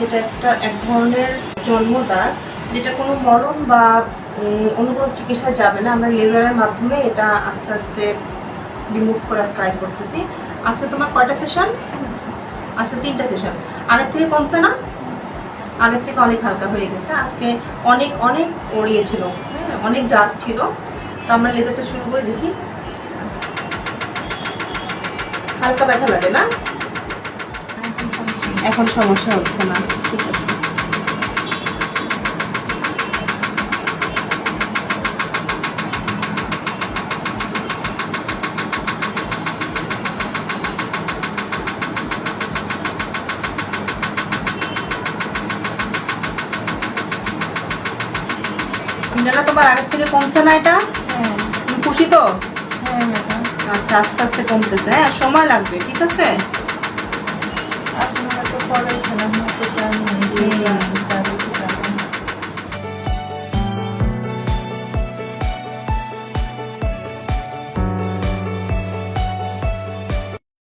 যেটা একটা এক ধরনের জন্মদাগ যেটা কোনো মলম বা কোনো চিকিৎসা যাবে না। আমরা লেজারের মাধ্যমে এটা আস্তে আস্তে রিমুভ করার ট্রাই করতেছি। আজকে তোমার কয়টা সেশন আজকে তিনটা সেশন আগের থেকে কমছে না? আগের থেকে অনেক হালকা হয়ে গেছে। আজকে অনেক অনেক ওড়িয়েছিল হ্যাঁ অনেক ডাক ছিল। তো আমরা লেজারটা শুরু করে দেখি। হালকা ব্যথা লাগে না? এখন সমস্যা হচ্ছে না ঠিক আছে। মিনারা তোমার আগের থেকে কমছে না এটা? হ্যাঁ। খুশি তো? হ্যাঁ আচ্ছা আস্তে আস্তে কমতেছে হ্যাঁ সময় লাগবে ঠিক আছে? আপনারা তো করেছেন